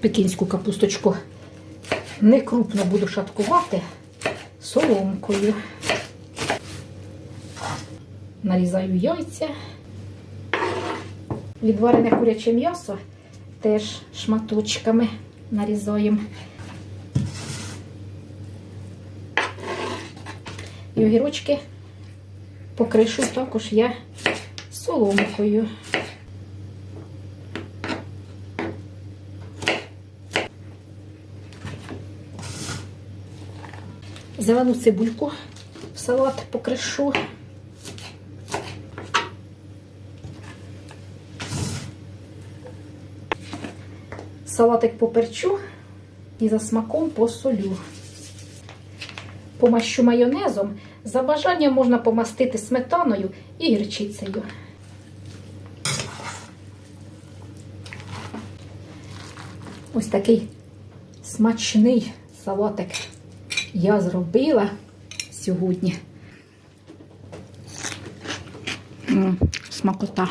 пекінську капусточку не крупно буду шаткувати соломкою. Нарізаю яйця. Відварене куряче м'ясо теж шматочками нарізаємо. І огірочки покришу також я соломкою. Зелену цибульку в салат покришу. Салатик поперчу і за смаком посолю. Помащу майонезом. За бажанням можна помастити сметаною і гірчицею. Ось такий смачний салатик я зробила сьогодні. М, Смакота.